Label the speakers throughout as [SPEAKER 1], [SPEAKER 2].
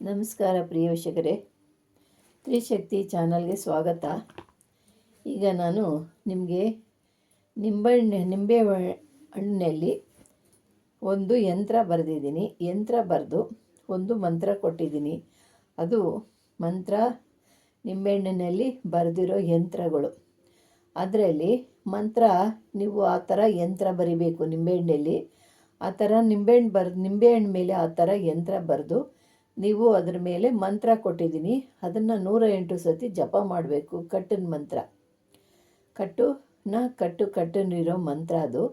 [SPEAKER 1] ನಮಸ್ಕಾರ ಪ್ರಿಯ ವೀಕ್ಷಕರೇ. ತ್ರಿಶಕ್ತಿ ಚಾನಲ್ಗೆ ಸ್ವಾಗತ. ಈಗ ನಾನು ನಿಮಗೆ ನಿಂಬೆಹಣ್ಣೆ ನಿಂಬೆ ಹಣ್ಣಿನಲ್ಲಿ ಒಂದು ಯಂತ್ರ ಬರೆದಿದ್ದೀನಿ. ಯಂತ್ರ ಬರೆದು ಒಂದು ಮಂತ್ರ ಕೊಟ್ಟಿದ್ದೀನಿ. ಅದು ಮಂತ್ರ ನಿಂಬೆಹಣ್ಣಿನಲ್ಲಿ ಬರೆದಿರೋ ಯಂತ್ರಗಳು. ಅದರಲ್ಲಿ ಮಂತ್ರ ನೀವು ಆ ಥರ ಯಂತ್ರ ಬರಿಬೇಕು ನಿಂಬೆಹಣ್ಣಲ್ಲಿ ಆ ಥರ ನಿಂಬೆಹಣ್ಣು ಬರ್ ನಿಂಬೆಹಣ್ಣು ಮೇಲೆ ಆ ಥರ ಯಂತ್ರ ಬರೆದು ನೀವು ಅದರ ಮೇಲೆ ಮಂತ್ರ ಕೊಟ್ಟಿದ್ದೀನಿ. ಅದನ್ನು ನೂರ ಎಂಟು ಸತಿ ಜಪ ಮಾಡಬೇಕು. ಕಟ್ಟಿನ ಮಂತ್ರ. ಕಟ್ಟು, ನ, ಕಟ್ಟು ಕಟ್ಟನಿರೋ ಮಂತ್ರ ಅದು.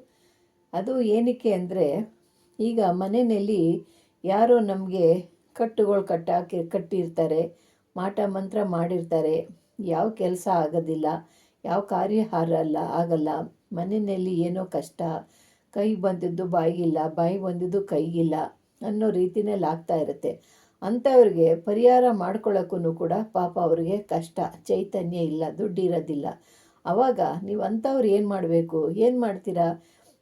[SPEAKER 1] ಅದು ಏನಕ್ಕೆ ಅಂದರೆ, ಈಗ ಮನೆಯಲ್ಲಿ ಯಾರೋ ನಮಗೆ ಕಟ್ಟುಗಳು ಕಟ್ಟಾಕಿ, ಕಟ್ಟಿರ್ತಾರೆ, ಮಾಟ ಮಂತ್ರ ಮಾಡಿರ್ತಾರೆ. ಯಾವ ಕೆಲಸ ಆಗೋದಿಲ್ಲ, ಯಾವ ಕಾರ್ಯ ಹಾರಲ್ಲ ಆಗಲ್ಲ. ಮನೆಯಲ್ಲಿ ಏನೋ ಕಷ್ಟ. ಕೈ ಬಂದಿದ್ದು ಬಾಯಿಗಿಲ್ಲ, ಬಾಯಿ ಬಂದಿದ್ದು ಕೈಗಿಲ್ಲ ಅನ್ನೋ ರೀತಿನಲ್ಲಿ ಆಗ್ತಾ ಇರುತ್ತೆ. ಅಂಥವ್ರಿಗೆ ಪರಿಹಾರ ಮಾಡ್ಕೊಳ್ಳೋಕ್ಕೂ ಕೂಡ ಪಾಪ ಅವರಿಗೆ ಕಷ್ಟ, ಚೈತನ್ಯ ಇಲ್ಲ, ದುಡ್ಡಿರೋದಿಲ್ಲ. ಆವಾಗ ನೀವು ಅಂಥವ್ರು ಏನು ಮಾಡಬೇಕು? ಏನು ಮಾಡ್ತೀರಾ?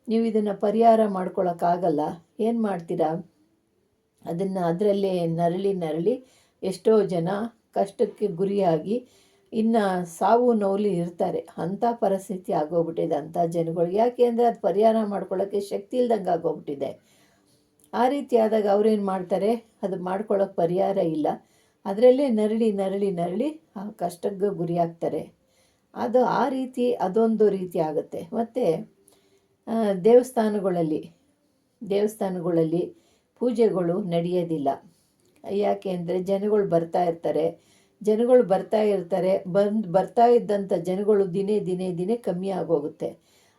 [SPEAKER 1] ನೀವು ಇದನ್ನು ಪರಿಹಾರ ಮಾಡ್ಕೊಳ್ಳೋಕ್ಕಾಗಲ್ಲ ಏನು ಮಾಡ್ತೀರಾ? ಅದನ್ನು ಅದರಲ್ಲೇ ನರಳಿ ನರಳಿ ಎಷ್ಟೋ ಜನ ಕಷ್ಟಕ್ಕೆ ಗುರಿಯಾಗಿ ಇನ್ನು ಸಾವು ನೋವು ಇರ್ತಾರೆ. ಅಂಥ ಪರಿಸ್ಥಿತಿ ಆಗೋಗ್ಬಿಟ್ಟಿದೆ ಅಂಥ ಜನಗಳಿಗೆ ಯಾಕೆ ಅಂದರೆ ಅದು ಪರಿಹಾರ ಮಾಡ್ಕೊಳ್ಳೋಕ್ಕೆ ಶಕ್ತಿ ಇಲ್ದಂಗೆ ಆಗೋಗ್ಬಿಟ್ಟಿದೆ. ಆ ರೀತಿ ಆದಾಗ ಅವ್ರೇನು ಮಾಡ್ತಾರೆ? ಅದು ಮಾಡ್ಕೊಳ್ಳೋಕೆ ಪರಿಹಾರ ಇಲ್ಲ. ಅದರಲ್ಲೇ ನರಳಿ ನರಳಿ ನರಳಿ ಆ ಕಷ್ಟಕ್ಕೆ ಗುರಿಯಾಗ್ತಾರೆ ಅದು ಆ ರೀತಿ, ಅದೊಂದು ರೀತಿ ಆಗುತ್ತೆ. ಮತ್ತು ದೇವಸ್ಥಾನಗಳಲ್ಲಿ ದೇವಸ್ಥಾನಗಳಲ್ಲಿ ಪೂಜೆಗಳು ನಡೆಯೋದಿಲ್ಲ. ಯಾಕೆ ಅಂದರೆ ಜನಗಳು ಬರ್ತಾ ಇರ್ತಾರೆ. ಜನಗಳು ಬರ್ತಾ ಇರ್ತಾರೆ. ಬಂದು, ಬರ್ತಾ ಇದ್ದಂಥ ಜನಗಳು ದಿನೇ ದಿನೇ ದಿನೇ ಕಮ್ಮಿ ಆಗೋಗುತ್ತೆ.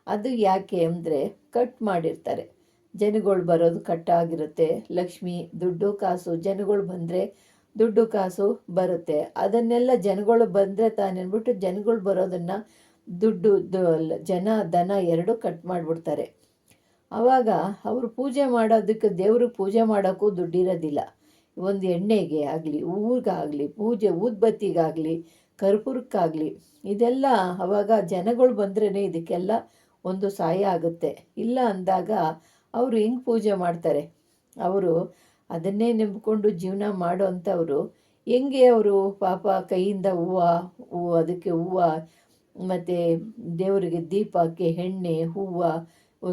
[SPEAKER 1] ಅದು ಯಾಕೆ ಅಂದರೆ ಕಟ್ ಮಾಡಿರ್ತಾರೆ. ಜನಗಳು ಬರೋದು ಕಟ್ಟಾಗಿರುತ್ತೆ. ಲಕ್ಷ್ಮಿ, ದುಡ್ಡು ಕಾಸು, ಜನಗಳು ಬಂದರೆ ದುಡ್ಡು ಕಾಸು ಬರುತ್ತೆ. ಅದನ್ನೆಲ್ಲ ಜನಗಳು ಬಂದರೆ ತಾನೇನ್ಬಿಟ್ಟು ಜನಗಳು ಬರೋದನ್ನು ದುಡ್ಡು ಜನ, ದನ ಎರಡೂ ಕಟ್ ಮಾಡಿಬಿಡ್ತಾರೆ. ಆವಾಗ ಅವರು ಪೂಜೆ ಮಾಡೋದಕ್ಕೆ ದೇವ್ರಿಗೆ ಪೂಜೆ ಮಾಡೋಕ್ಕೂ ದುಡ್ಡಿರೋದಿಲ್ಲ. ಒಂದು ಎಣ್ಣೆಗೆ ಆಗಲಿ, ಊರಿಗಾಗಲಿ, ಪೂಜೆ ಊದ್ಬತ್ತಿಗಾಗಲಿ, ಕರ್ಪೂರಕ್ಕಾಗಲಿ, ಇದೆಲ್ಲ ಅವಾಗ ಜನಗಳು ಬಂದ್ರೇ ಇದಕ್ಕೆಲ್ಲ ಒಂದು ಸಹಾಯ ಆಗುತ್ತೆ. ಇಲ್ಲ ಅಂದಾಗ ಅವರು ಹೆಂಗೆ ಪೂಜೆ ಮಾಡ್ತಾರೆ? ಅವರು ಅದನ್ನೇ ನಂಬಿಕೊಂಡು ಜೀವನ ಮಾಡೋ ಅಂಥವರು ಹೆಂಗೆ ಅವರು ಪಾಪ ಕೈಯಿಂದ ಹೂವು ಹೂವು ಅದಕ್ಕೆ ಹೂವು, ಮತ್ತು ದೇವರಿಗೆ ದೀಪಕ್ಕೆ ಎಣ್ಣೆ, ಹೂವು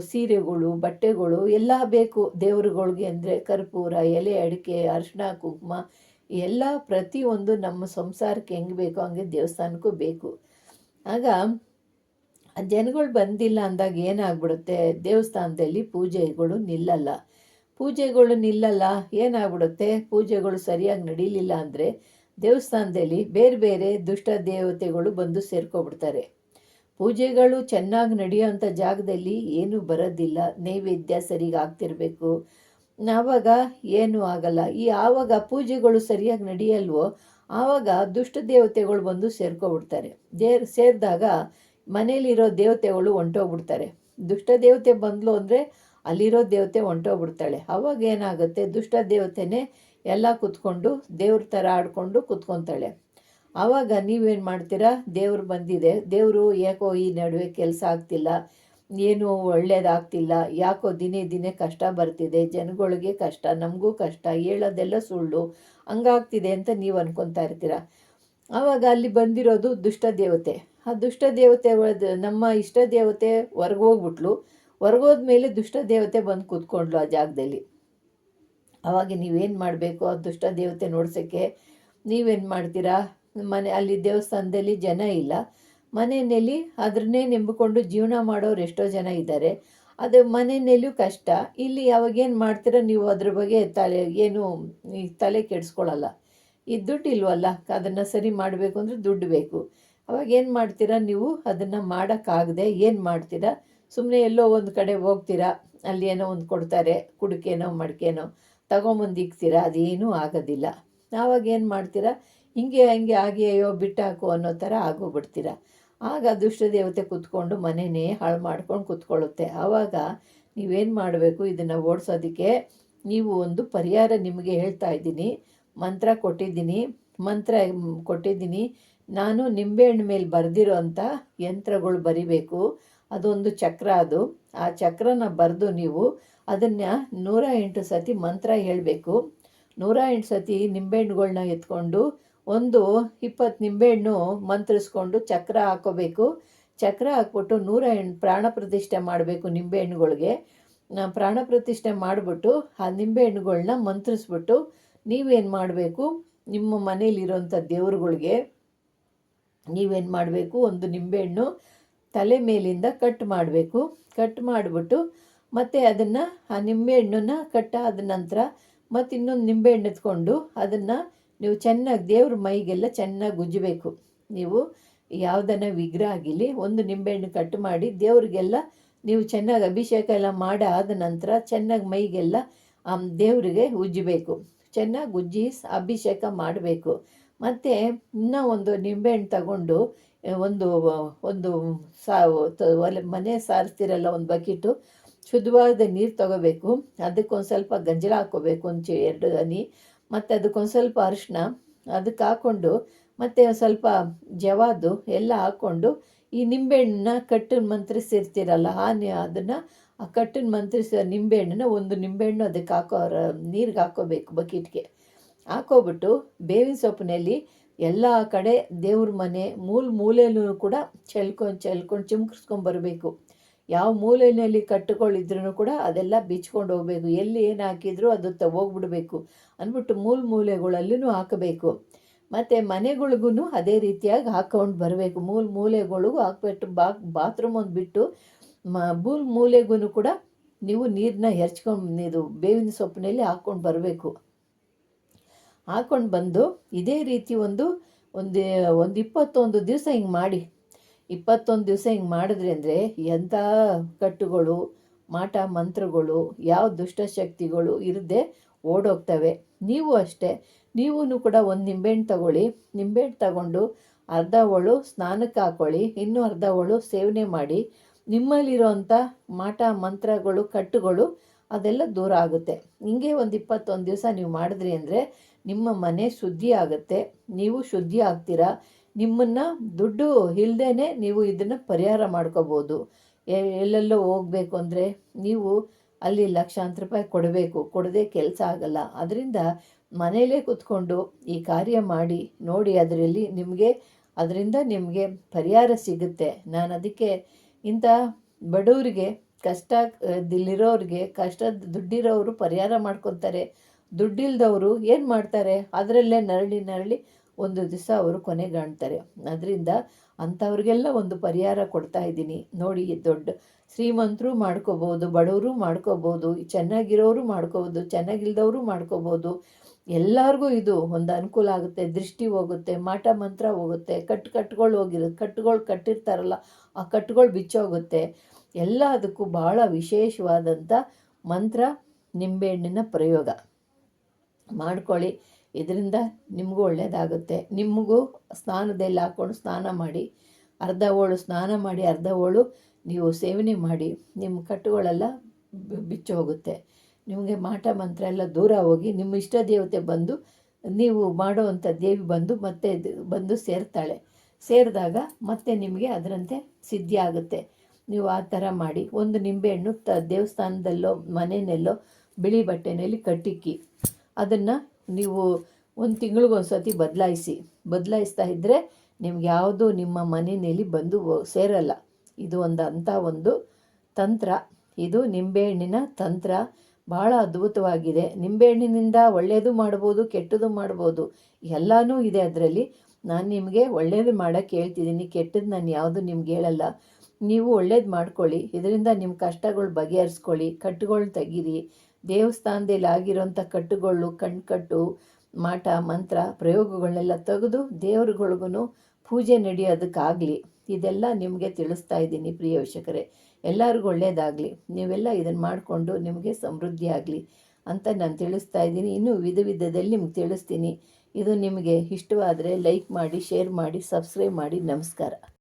[SPEAKER 1] ಸೀರೆಗಳು, ಬಟ್ಟೆಗಳು ಎಲ್ಲ ಬೇಕು ದೇವರುಗಳಿಗೆ ಅಂದರೆ ಕರ್ಪೂರ, ಎಲೆ, ಅಡಿಕೆ, ಅರಿಶಿಣ, ಕುಂಕುಮ ಎಲ್ಲ ಪ್ರತಿಯೊಂದು ನಮ್ಮ ಸಂಸಾರಕ್ಕೆ ಹೆಂಗೆ ಬೇಕೋ ಹಂಗೆ ದೇವಸ್ಥಾನಕ್ಕೂ ಬೇಕು. ಆಗ ಜನಗಳು ಬಂದಿಲ್ಲ ಅಂದಾಗ ಏನಾಗ್ಬಿಡುತ್ತೆ? ದೇವಸ್ಥಾನದಲ್ಲಿ ಪೂಜೆಗಳು ನಿಲ್ಲಲ್ಲ. ಪೂಜೆಗಳು ನಿಲ್ಲಲ್ಲ, ಏನಾಗ್ಬಿಡುತ್ತೆ? ಪೂಜೆಗಳು ಸರಿಯಾಗಿ ನಡೀಲಿಲ್ಲ ಅಂದರೆ ದೇವಸ್ಥಾನದಲ್ಲಿ ಬೇರೆ ಬೇರೆ ದುಷ್ಟ ದೇವತೆಗಳು ಬಂದು ಸೇರ್ಕೊಬಿಡ್ತಾರೆ. ಪೂಜೆಗಳು ಚೆನ್ನಾಗಿ ನಡೆಯುವಂಥ ಜಾಗದಲ್ಲಿ ಏನೂ ಬರೋದಿಲ್ಲ. ನೈವೇದ್ಯ ಸರಿಗೆ ಆಗ್ತಿರ್ಬೇಕು. ಆವಾಗ ಏನೂ ಆಗಲ್ಲ. ಈ ಆವಾಗ ಪೂಜೆಗಳು ಸರಿಯಾಗಿ ನಡೆಯಲ್ವೋ, ಆವಾಗ ದುಷ್ಟ ದೇವತೆಗಳು ಬಂದು ಸೇರ್ಕೊಬಿಡ್ತಾರೆ. ದೇರ್ ಸೇರಿದಾಗ ಮನೇಲಿರೋ ದೇವತೆಗಳು ಹೊಂಟೋಗ್ಬಿಡ್ತಾರೆ ದುಷ್ಟ ದೇವತೆ ಬಂದ್ಲು ಅಂದರೆ ಅಲ್ಲಿರೋ ದೇವತೆ ಹೊಂಟೋಗ್ಬಿಡ್ತಾಳೆ ಅವಾಗ ಏನಾಗುತ್ತೆ? ದುಷ್ಟ ದೇವತೆನೇ ಎಲ್ಲ ಕುತ್ಕೊಂಡು ದೇವ್ರ ಥರ ಆಡ್ಕೊಂಡು ಕುತ್ಕೊತಾಳೆ. ಆವಾಗ ನೀವೇನು ಮಾಡ್ತೀರಾ? ದೇವ್ರು ಬಂದಿದೆ. ದೇವರು ಯಾಕೋ ಈ ನಡುವೆ ಕೆಲಸ ಆಗ್ತಿಲ್ಲ. ಏನು ಒಳ್ಳೇದಾಗ್ತಿಲ್ಲ. ಯಾಕೋ ದಿನೇ ದಿನೇ ಕಷ್ಟ ಬರ್ತಿದೆ. ಜನಗಳಿಗೆ ಕಷ್ಟ, ನಮಗೂ ಕಷ್ಟ, ಹೇಳೋದೆಲ್ಲ ಸುಳ್ಳು. ಹಂಗಾಗ್ತಿದೆ ಅಂತ ನೀವು ಅನ್ಕೊತಾ ಇರ್ತೀರ? ಆವಾಗ ಅಲ್ಲಿ ಬಂದಿರೋದು ದುಷ್ಟ ದೇವತೆ. ಆ ದುಷ್ಟ ದೇವತೆ ನಮ್ಮ ಇಷ್ಟ ದೇವತೆ ಹೊರ್ಗೋಗ್ಬಿಟ್ಲು ಹೊರ್ಗೋದ್ಮೇಲೆ ದುಷ್ಟ ದೇವತೆ ಬಂದು ಕೂತ್ಕೊಂಡ್ಲು ಆ ಜಾಗದಲ್ಲಿ. ಅವಾಗ ನೀವೇನು ಮಾಡಬೇಕು ಆ ದುಷ್ಟ ದೇವತೆ ನೋಡ್ಸೋಕ್ಕೆ? ನೀವೇನು ಮಾಡ್ತೀರಾ? ಮನೆ, ಅಲ್ಲಿ ದೇವಸ್ಥಾನದಲ್ಲಿ ಜನ ಇಲ್ಲ. ಮನೆಯಲ್ಲಿ ಅದನ್ನೇ ನೆಂಬಿಕೊಂಡು ಜೀವನ ಮಾಡೋರು ಎಷ್ಟೋ ಜನ ಇದ್ದಾರೆ. ಅದು ಮನೆಯಲ್ಲೂ ಕಷ್ಟ. ಇಲ್ಲಿ ಯಾವಾಗೇನು ಮಾಡ್ತೀರಾ ನೀವು ಅದ್ರ ಬಗ್ಗೆ ತಲೆ, ಏನು ತಲೆ ಕೆಡಿಸ್ಕೊಳ್ಳಲ್ಲ ಈ ದುಡ್ಡು ಇಲ್ವಲ್ಲ? ಅದನ್ನು ಸರಿ ಮಾಡಬೇಕು ಅಂದರೆ ದುಡ್ಡು ಬೇಕು. ಅವಾಗ ಏನು ಮಾಡ್ತೀರಾ ನೀವು? ಅದನ್ನು ಮಾಡೋಕ್ಕಾಗದೆ ಏನು ಮಾಡ್ತೀರಾ? ಸುಮ್ಮನೆ ಎಲ್ಲೋ ಒಂದು ಕಡೆ ಹೋಗ್ತೀರಾ? ಅಲ್ಲಿ ಏನೋ ಒಂದು ಕೊಡ್ತಾರೆ, ಕುಡಿಕೆನೋ, ಮಡಿಕೆನೋ, ತಗೊಂಬಂದು ಇಕ್ತೀರಾ? ಅದೇನೂ ಆಗೋದಿಲ್ಲ. ಆವಾಗ ಏನು ಮಾಡ್ತೀರಾ? ಹಿಂಗೆ ಹಂಗೆ ಆಗಿ ಅಯ್ಯೋ ಬಿಟ್ಟಾಕು ಅನ್ನೋ ಥರ ಆಗೋಗ್ಬಿಡ್ತೀರ. ಆಗ ದುಷ್ಟ ದೇವತೆ ಕೂತ್ಕೊಂಡು ಮನೆನೇ ಹಾಳು ಮಾಡ್ಕೊಂಡು ಕೂತ್ಕೊಳ್ಳುತ್ತೆ. ಆವಾಗ ನೀವೇನು ಮಾಡಬೇಕು? ಇದನ್ನು ಓಡಿಸೋದಕ್ಕೆ ನೀವು ಒಂದು ಪರಿಹಾರ ನಿಮಗೆ ಹೇಳ್ತಾ ಇದ್ದೀನಿ. ಮಂತ್ರ ಕೊಟ್ಟಿದ್ದೀನಿ. ಮಂತ್ರ ಕೊಟ್ಟಿದ್ದೀನಿ. ನಾನು ನಿಂಬೆಹಣ್ಣು ಮೇಲೆ ಬರೆದಿರೋ ಅಂಥ ಯಂತ್ರಗಳು ಬರಿಬೇಕು. ಅದೊಂದು ಚಕ್ರ ಅದು. ಆ ಚಕ್ರನ ಬರೆದು ನೀವು ಅದನ್ನು ನೂರ ಎಂಟು ಸತಿ ಮಂತ್ರ ಹೇಳಬೇಕು. ನೂರ ಎಂಟು ಸತಿ ನಿಂಬೆಹಣ್ಣುಗಳನ್ನ ಎತ್ಕೊಂಡು ಒಂದು ಇಪ್ಪತ್ತು ನಿಂಬೆಹಣ್ಣು ಮಂತ್ರಿಸ್ಕೊಂಡು ಚಕ್ರ ಹಾಕೋಬೇಕು. ಚಕ್ರ ಹಾಕ್ಬಿಟ್ಟು ನೂರ ಎಂಟು ಪ್ರಾಣ ಪ್ರತಿಷ್ಠೆ ಮಾಡಬೇಕು ನಿಂಬೆಹಣ್ಣುಗಳಿಗೆ. ಪ್ರಾಣ ಪ್ರತಿಷ್ಠೆ ಮಾಡಿಬಿಟ್ಟು ಆ ನಿಂಬೆಹಣ್ಣುಗಳನ್ನ ಮಂತ್ರಿಸ್ಬಿಟ್ಟು ನೀವೇನು ಮಾಡಬೇಕು? ನಿಮ್ಮ ಮನೇಲಿರೋಂಥ ದೇವ್ರುಗಳಿಗೆ ನೀವೇನು ಮಾಡಬೇಕು? ಒಂದು ನಿಂಬೆಹಣ್ಣು ತಲೆ ಮೇಲಿಂದ ಕಟ್ ಮಾಡಬೇಕು. ಕಟ್ ಮಾಡಿಬಿಟ್ಟು ಮತ್ತು ಅದನ್ನು ಆ ನಿಂಬೆಹಣ್ಣನ್ನು ಕಟ್ಟಾದ ನಂತರ ಮತ್ತು ಇನ್ನೊಂದು ನಿಂಬೆಹಣ್ಣು ಎತ್ಕೊಂಡು ಅದನ್ನು ನೀವು ಚೆನ್ನಾಗಿ ದೇವ್ರ ಮೈಗೆಲ್ಲ ಚೆನ್ನಾಗಿ ಉಜ್ಜಬೇಕು. ನೀವು ಯಾವುದನ್ನ ವಿಗ್ರಹ ಆಗಿರಲಿ, ಒಂದು ನಿಂಬೆಹಣ್ಣು ಕಟ್ ಮಾಡಿ ದೇವ್ರಿಗೆಲ್ಲ ನೀವು ಚೆನ್ನಾಗಿ ಅಭಿಷೇಕ ಎಲ್ಲ ಮಾಡಾದ ನಂತರ ಚೆನ್ನಾಗಿ ಮೈಗೆಲ್ಲ, ಆ ದೇವರಿಗೆ ಉಜ್ಜಬೇಕು. ಚೆನ್ನಾಗಿ ಉಜ್ಜಿ ಅಭಿಷೇಕ ಮಾಡಬೇಕು. ಮತ್ತು ಇನ್ನೂ ಒಂದು ನಿಂಬೆಹಣ್ಣು ತಗೊಂಡು ಒಂದು ಒಂದು ಸಾ ಒಲೆ, ಮನೆ ಸಾರಿಸ್ತಿರಲ್ಲ ಒಂದು ಬಕೆಟು, ಶುದ್ಧವಾದ ನೀರು ತಗೋಬೇಕು. ಅದಕ್ಕೊಂದು ಸ್ವಲ್ಪ ಗಂಜಲ ಹಾಕ್ಕೋಬೇಕು ಒಂದು ಚೆ, ಎರಡು ಹನಿ, ಮತ್ತು ಅದಕ್ಕೊಂದು ಸ್ವಲ್ಪ ಅರಿಶಿನ ಅದಕ್ಕೆ ಹಾಕ್ಕೊಂಡು ಮತ್ತು ಸ್ವಲ್ಪ ಜವಾದು ಎಲ್ಲ ಹಾಕ್ಕೊಂಡು ಈ ನಿಂಬೆಹಣ್ಣನ್ನ ಕಟ್ಟನ್ನು ಮಂತ್ರಿಸಿರ್ತೀರಲ್ಲ ಹಾನಿ ಅದನ್ನು ಆ ಕಟ್ಟನ್ನು ಮಂತ್ರಿಸಿದ ನಿಂಬೆಹಣ್ಣನ್ನ ಒಂದು ನಿಂಬೆಹಣ್ಣು ಅದಕ್ಕೆ ಹಾಕೋ, ನೀರಿಗೆ ಹಾಕೋಬೇಕು ಬಕೆಟ್ಗೆ. ಹಾಕೋಬಿಟ್ಟು ಬೇವಿನ ಸೊಪ್ಪಿನಲ್ಲಿ ಎಲ್ಲ ಕಡೆ ದೇವ್ರ ಮನೆ, ಮೂಲ ಮೂಲೆಯಲ್ಲೂ ಕೂಡ ಚೆಲ್ಕೊಂಡು ಚೆಲ್ಕೊಂಡು ಚಿಮ್ಕಿಸ್ಕೊಂಡು ಬರಬೇಕು. ಯಾವ ಮೂಲೆಯಲ್ಲಿ ಕಟ್ಟುಗಳಿದ್ರೂ ಕೂಡ ಅದೆಲ್ಲ ಬಿಚ್ಕೊಂಡು ಹೋಗಬೇಕು. ಎಲ್ಲಿ ಏನು ಹಾಕಿದ್ರು ಅದು ತಗೋಗ್ಬಿಡ್ಬೇಕು. ಅಂದ್ಬಿಟ್ಟು ಮೂಲ ಮೂಲೆಗಳಲ್ಲೂ ಹಾಕಬೇಕು. ಮತ್ತು ಮನೆಗಳಿಗೂ ಅದೇ ರೀತಿಯಾಗಿ ಹಾಕ್ಕೊಂಡು ಬರಬೇಕು. ಮೂಲ ಮೂಲೆಗಳಿಗೂ ಹಾಕ್ಬಿಟ್ಟು ಬಾ ಬಾತ್ರೂಮ್ ಒಂದು ಬಿಟ್ಟು ಮೂಲ ಮೂಲೆಗೂ ಕೂಡ ನೀವು ನೀರನ್ನ ಹೆರ್ಚ್ಕೊಂಡು ಇದು ಬೇವಿನ ಸೊಪ್ಪಿನಲ್ಲಿ ಹಾಕ್ಕೊಂಡು ಬರಬೇಕು. ಹಾಕ್ಕೊಂಡು ಬಂದು ಇದೇ ರೀತಿ ಒಂದು ಒಂದು ಒಂದು ಇಪ್ಪತ್ತೊಂದು ದಿವಸ ಹಿಂಗೆ ಮಾಡಿ. ಇಪ್ಪತ್ತೊಂದು ದಿವಸ ಹಿಂಗೆ ಮಾಡಿದ್ರಿ ಅಂದರೆ ಎಂಥ ಕಟ್ಟುಗಳು, ಮಾಟ ಮಂತ್ರಗಳು, ಯಾವ ದುಷ್ಟಶಕ್ತಿಗಳು ಇರದೆ ಓಡೋಗ್ತವೆ. ನೀವು ಅಷ್ಟೇ. ನೀವೂ ಕೂಡ ಒಂದು ನಿಂಬೆಹಣ್ಣು ತಗೊಳ್ಳಿ. ನಿಂಬೆಹಣ್ಣು ತಗೊಂಡು ಅರ್ಧ ಒಳು ಸ್ನಾನಕ್ಕೆ ಹಾಕ್ಕೊಳ್ಳಿ ಇನ್ನೂ ಅರ್ಧ ಒಳು ಸೇವನೆ ಮಾಡಿ. ನಿಮ್ಮಲ್ಲಿರೋಂಥ ಮಾಟ, ಮಂತ್ರಗಳು, ಕಟ್ಟುಗಳು ಅದೆಲ್ಲ ದೂರ ಆಗುತ್ತೆ. ಹಿಂಗೆ ಒಂದು ಇಪ್ಪತ್ತೊಂದು ದಿವಸ ನೀವು ಮಾಡಿದ್ರಿ ಅಂದರೆ ನಿಮ್ಮ ಮನೆ ಶುದ್ಧಿ ಆಗುತ್ತೆ, ನೀವು ಶುದ್ಧಿ ಆಗ್ತೀರಾ? ನಿಮ್ಮನ್ನು ದುಡ್ಡು ಇಲ್ಲದೇ ನೀವು ಇದನ್ನು ಪರಿಹಾರ ಮಾಡ್ಕೋಬೋದು. ಎಲ್ಲೆಲ್ಲೋ ಹೋಗಬೇಕು ಅಂದರೆ ನೀವು ಅಲ್ಲಿ ಲಕ್ಷಾಂತರ ರೂಪಾಯಿ ಕೊಡಬೇಕು, ಕೊಡದೆ ಕೆಲಸ ಆಗಲ್ಲ. ಅದರಿಂದ ಮನೆಯಲ್ಲೇ ಕೂತ್ಕೊಂಡು ಈ ಕಾರ್ಯ ಮಾಡಿ, ನೋಡಿ ಅದರಲ್ಲಿ ನಿಮಗೆ ಅದರಿಂದ ನಿಮಗೆ ಪರಿಹಾರ ಸಿಗುತ್ತೆ. ನಾನು ಅದಕ್ಕೆ ಇಂಥ ಬಡವರಿಗೆ ಕಷ್ಟ ದಿಲ್ಲಿರೋರಿಗೆ ಕಷ್ಟ ದುಡ್ಡಿರೋರು ಪರಿಹಾರ ಮಾಡ್ಕೊತಾರೆ. ದುಡ್ಡಿಲ್ದವರು ಏನು ಮಾಡ್ತಾರೆ? ಅದರಲ್ಲೇ ನರಳಿ ನರಳಿ ಒಂದು ದಿವಸ ಅವರು ಕೊನೆಗಾಣ್ತಾರೆ. ಅದರಿಂದ ಅಂಥವ್ರಿಗೆಲ್ಲ ಒಂದು ಪರಿಹಾರ ಕೊಡ್ತಾ ಇದ್ದೀನಿ. ನೋಡಿ ದೊಡ್ಡ ಶ್ರೀಮಂತರು ಮಾಡ್ಕೋಬೋದು, ಬಡವರು ಮಾಡ್ಕೋಬೋದು, ಚೆನ್ನಾಗಿರೋರು ಮಾಡ್ಕೋಬೋದು, ಚೆನ್ನಾಗಿಲ್ದವರು ಮಾಡ್ಕೋಬೋದು. ಎಲ್ಲರಿಗೂ ಇದು ಒಂದು ಅನುಕೂಲ ಆಗುತ್ತೆ. ದೃಷ್ಟಿ ಹೋಗುತ್ತೆ, ಮಾಟ ಮಂತ್ರ ಹೋಗುತ್ತೆ ಕಟ್ಟು ಕಟ್ಟುಗಳು ಹೋಗಿರುತ್ತೆ ಕಟ್ಟುಗಳು ಕಟ್ಟಿರ್ತಾರಲ್ಲ, ಆ ಕಟ್ಟುಗಳು ಬಿಚ್ಚೋಗುತ್ತೆ. ಎಲ್ಲ ಅದಕ್ಕೂ ಭಾಳ ವಿಶೇಷವಾದಂಥ ಮಂತ್ರ ನಿಂಬೆಹಣ್ಣಿನ ಪ್ರಯೋಗ. ಮಾಡ್ಕೊಳ್ಳಿ. ಇದರಿಂದ ನಿಮಗೂ ಒಳ್ಳೆಯದಾಗುತ್ತೆ ನಿಮಗೂ ಸ್ನಾನದಲ್ಲಿ ಹಾಕ್ಕೊಂಡು ಸ್ನಾನ ಮಾಡಿ, ಅರ್ಧ ಹೋಳು ಸ್ನಾನ ಮಾಡಿ, ಅರ್ಧ ಹೋಳು ನೀವು ಸೇವನೆ ಮಾಡಿ, ನಿಮ್ಮ ಕಟ್ಟುಗಳೆಲ್ಲ ಬಿಚ್ಚು ಹೋಗುತ್ತೆ. ನಿಮಗೆ ಮಾಟ ಮಂತ್ರ ಎಲ್ಲ ದೂರ ಹೋಗಿ ನಿಮ್ಮ ಇಷ್ಟ ದೇವತೆ ಬಂದು ನೀವು ಮಾಡೋವಂಥ ದೇವಿ ಬಂದು ಮತ್ತೆ ಬಂದು ಸೇರ್ತಾಳೆ. ಸೇರಿದಾಗ ಮತ್ತೆ ನಿಮಗೆ ಅದರಂತೆ ಸಿದ್ಧಿ ಆಗುತ್ತೆ. ನೀವು ಆ ಥರ ಮಾಡಿ, ಒಂದು ನಿಂಬೆಹಣ್ಣು ತ ದೇವಸ್ಥಾನದಲ್ಲೋ ಮನೆಯಲ್ಲೋ ಬಿಳಿ ಬಟ್ಟೆನಲ್ಲಿ ಕಟ್ಟಿಕ್ಕಿ. ಅದನ್ನು ನೀವು ಒಂದು ತಿಂಗಳಿಗೊಂದು ಸತಿ ಬದಲಾಯಿಸಿ. ಬದಲಾಯಿಸ್ತಾ ಇದ್ದರೆ ನಿಮ್ಗೆ ಯಾವುದು ನಿಮ್ಮ ಮನೆಯಲ್ಲಿ ಬಂದು ಸೇರಲ್ಲ. ಇದು ಒಂದು ಅಂಥ ಒಂದು ತಂತ್ರ. ಇದು ನಿಂಬೆಹಣ್ಣಿನ ತಂತ್ರ. ಭಾಳ ಅದ್ಭುತವಾಗಿದೆ. ನಿಂಬೆಹಣ್ಣಿನಿಂದ ಒಳ್ಳೆಯದು ಮಾಡ್ಬೋದು ಕೆಟ್ಟದ್ದು ಮಾಡ್ಬೋದು. ಎಲ್ಲನೂ ಇದೆ ಅದರಲ್ಲಿ. ನಾನು ನಿಮಗೆ ಒಳ್ಳೇದು ಮಾಡೋಕ್ಕೆ ಹೇಳ್ತಿದ್ದೀನಿ. ಕೆಟ್ಟದ್ದು ನಾನು ಯಾವುದು ನಿಮ್ಗೆ ಹೇಳಲ್ಲ. ನೀವು ಒಳ್ಳೇದು ಮಾಡ್ಕೊಳ್ಳಿ. ಇದರಿಂದ ನಿಮ್ಮ ಕಷ್ಟಗಳು ಬಗೆಹರಿಸ್ಕೊಳ್ಳಿ. ಕಟ್ಟುಗಳು ತೆಗೀರಿ. ದೇವಸ್ಥಾನದಲ್ಲಿ ಆಗಿರೋಂಥ ಕಟ್ಟುಗಳು, ಕಣ್ಕಟ್ಟು, ಮಾಟ, ಮಂತ್ರ ಪ್ರಯೋಗಗಳನ್ನೆಲ್ಲ ತೆಗೆದು ದೇವ್ರುಗಳಿಗೂ ಪೂಜೆ ನಡೆಯೋದಕ್ಕಾಗಲಿ ಇದೆಲ್ಲ ನಿಮಗೆ ತಿಳಿಸ್ತಾ ಇದ್ದೀನಿ ಪ್ರಿಯ ವೀಕ್ಷಕರೇ. ಎಲ್ಲರಿಗೂ ಒಳ್ಳೆಯದಾಗಲಿ ನೀವೆಲ್ಲ ಇದನ್ನು ಮಾಡಿಕೊಂಡು ನಿಮಗೆ ಸಮೃದ್ಧಿ ಆಗಲಿ ಅಂತ ನಾನು ತಿಳಿಸ್ತಾ ಇದ್ದೀನಿ. ಇನ್ನೂ ವಿಧ ವಿಧದಲ್ಲಿ ನಿಮ್ಗೆ ತಿಳಿಸ್ತೀನಿ. ಇದು ನಿಮಗೆ ಇಷ್ಟವಾದರೆ ಲೈಕ್ ಮಾಡಿ, ಶೇರ್ ಮಾಡಿ, ಸಬ್ಸ್ಕ್ರೈಬ್ ಮಾಡಿ. ನಮಸ್ಕಾರ.